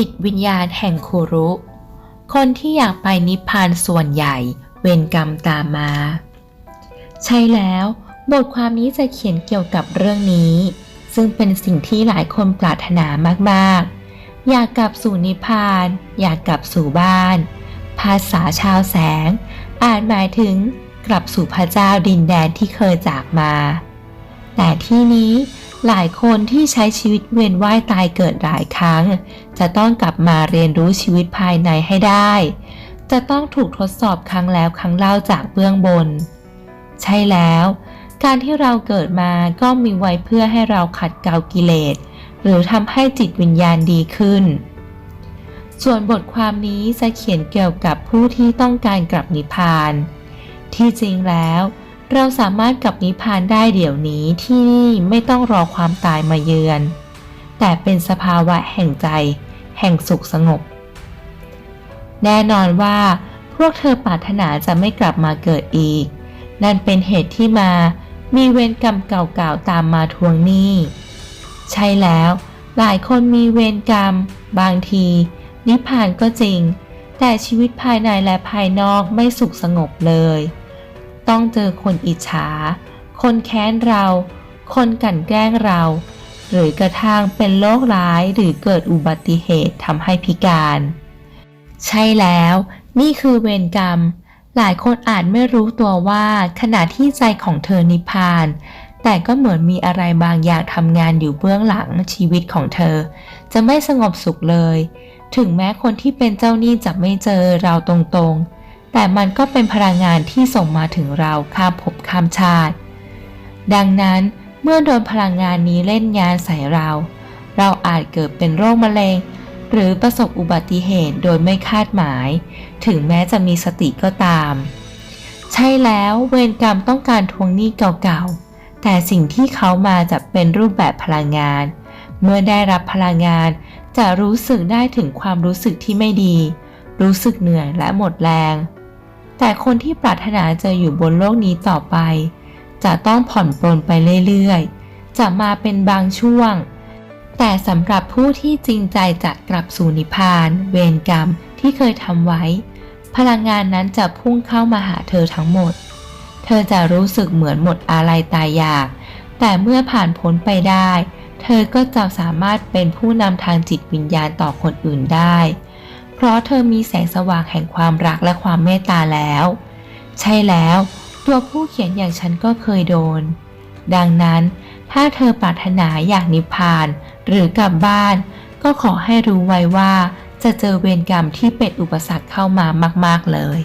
จิตวิญญาณแห่งคุรุ คนที่อยากไปนิพพานส่วนใหญ่ เวรกรรมตามมา ใช่แล้ว บทความนี้จะเขียนเกี่ยวกับเรื่องนี้ ซึ่งเป็นสิ่งที่หลายคนปรารถนามากๆ อยากกลับสู่นิพพาน อยากกลับสู่บ้าน ภาษาชาวแสง อาจหมายถึงกลับสู่พระเจ้าดินแดนที่เคยจากมา แต่ที่นี้ หลายคนที่ใช้ชีวิตเวียนว่ายตายเกิดหลายครั้ง จะต้องกลับมาเรียนรู้ชีวิตภายในให้ได้ จะต้องถูกทดสอบครั้งแล้วครั้งเล่าจากเบื้องบน ใช่แล้ว การที่เราเกิดมาก็มีไว้เพื่อให้เราขัดเกลากิเลส หรือทำให้จิตวิญญาณดีขึ้น ส่วนบทความนี้จะเขียนเกี่ยวกับผู้ที่ต้องการกลับนิพพาน ที่จริงแล้ว เราสามารถกลับนิพพานได้เดี๋ยวนี้ที่นี่ไม่ต้องรอความตายมาเยือน แต่เป็นสภาวะแห่งใจ แห่งสุขสงบ แน่นอนว่าพวกเธอปรารถนาจะไม่กลับมาเกิดอีก นั่นเป็นเหตุที่มามีเวรกรรมเก่าๆตามมาทวงหนี้ ใช่แล้ว หลายคนมีเวรกรรม บางที นิพพานก็จริง แต่ชีวิตภายในและภายนอกไม่สุขสงบเลย ต้องเจอคนอิจฉา คนแค้นเรา คนกลั่นแกล้งเรา หรือกระทั่งเป็นโรคร้ายหรือเกิดอุบัติเหตุทำให้พิการ ใช่แล้ว นี่คือเวรกรรม หลายคนอาจไม่รู้ตัวว่าขณะที่ใจของเธอนิพพาน แต่ก็เหมือนมีอะไรบางอย่างทำงานอยู่เบื้องหลังชีวิตของเธอ จะไม่สงบสุขเลย ถึงแม้คนที่เป็นเจ้าหนี้จะไม่เจอเราตรงๆ แต่มันก็เป็นพลังงานที่ส่งมาถึงเราข้ามภพข้ามชาติ ดังนั้นเมื่อโดนพลังงานนี้เล่นงานใส่เรา เราอาจเกิดเป็นโรคมะเร็ง หรือประสบอุบัติเหตุโดยไม่คาดหมาย ถึงแม้จะมีสติก็ตาม ใช่แล้วเวรกรรมต้องการทวงหนี้เก่าๆ แต่สิ่งที่เขามาจะเป็นรูปแบบพลังงาน เมื่อได้รับพลังงานจะรู้สึกได้ถึงความรู้สึกที่ไม่ดี รู้สึกเหนื่อยและหมดแรง แต่คนที่ปรารถนาจะอยู่บนโลกนี้ต่อไป จะต้องผ่อนปลนไปเรื่อยๆ จะมาเป็นบางช่วง แต่สำหรับผู้ที่จริงใจจะกลับสู่นิพพาน เวรกรรมที่เคยทำไว้ พลังงานนั้นจะพุ่งเข้ามาหาเธอทั้งหมด เธอจะรู้สึกเหมือนหมดอะไรตายอยาก แต่เมื่อผ่านพ้นไปได้ เธอก็จะสามารถเป็นผู้นำทางจิตวิญญาณต่อคนอื่นได้ เพราะเธอมีแสงสว่างแห่งความรักและความเมตตาแล้ว ใช่แล้ว ตัวผู้เขียนอย่างฉันก็เคยโดน ดังนั้น ถ้าเธอปรารถนาอยากนิพพานหรือกลับบ้าน ก็ขอให้รู้ไว้ว่าจะเจอเวรกรรมที่เป็นอุปสรรคเข้ามามาก ๆเลย